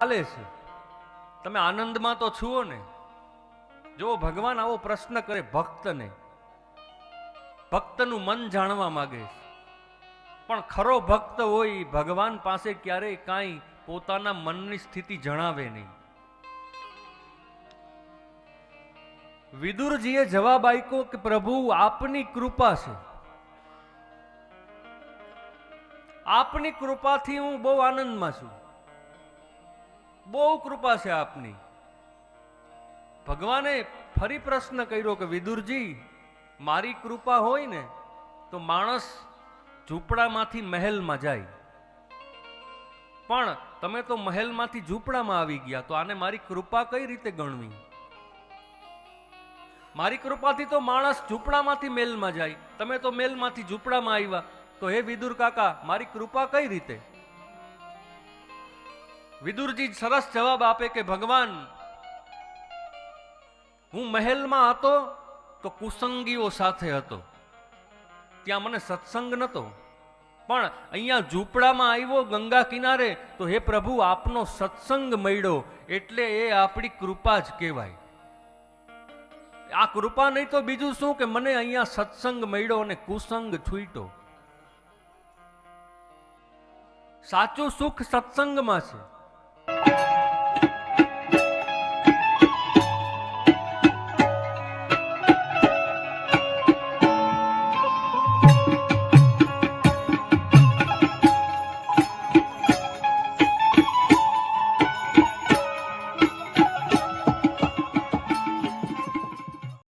ચાલે છે. તમે આનંદમાં તો છુઓ ને. જો ભગવાન આવો પ્રશ્ન કરે ભક્તને, ભક્તનું મન જાણવા માગે છે. પણ ખરો ભક્ત હોય, ભગવાન પાસે ક્યારેય કાંઈ પોતાના મનની સ્થિતિ જણાવે નહીં. વિદુરજીએ જવાબ આપ્યો કે, પ્રભુ, આપની કૃપા છે. આપની કૃપાથી હું બહુ આનંદમાં છું. બહુ કૃપા છે આપની. ભગવાને ફરી પ્રશ્ન કર્યો કે, વિદુરજી, મારી કૃપા હોય ને, તો માણસ ઝૂંપડામાંથી મહેલમાં જાય. પણ તમે તો મહેલમાંથી ઝૂંપડામાં આવી ગયા, તો આને મારી કૃપા કઈ રીતે ગણવી? મારી કૃપાથી તો માણસ ઝૂંપડામાંથી મેલમાં જાય. તમે તો મેલમાંથી ઝૂંપડામાં આવ્યા. તો હે વિદુર કાકા, મારી કૃપા કઈ રીતે? વિદુરજી સરસ જવાબ આપે કે, ભગવાન, હું મહેલમાં હતો તો કુસંગીઓ સાથે હતો. ત્યાં મને સત્સંગ નહોતો પણ અહીંયા ઝૂંપડામાં આવ્યો ગંગા કિનારે, તો હે પ્રભુ, આપનો સત્સંગ મળ્યો. એટલે એ આપણી કૃપા જ કહેવાય. આ કૃપા નહીં તો બીજું શું કે મને અહીંયા સત્સંગ મળ્યો અને કુસંગ છૂટ્યો. સાચું સુખ સત્સંગમાં છે.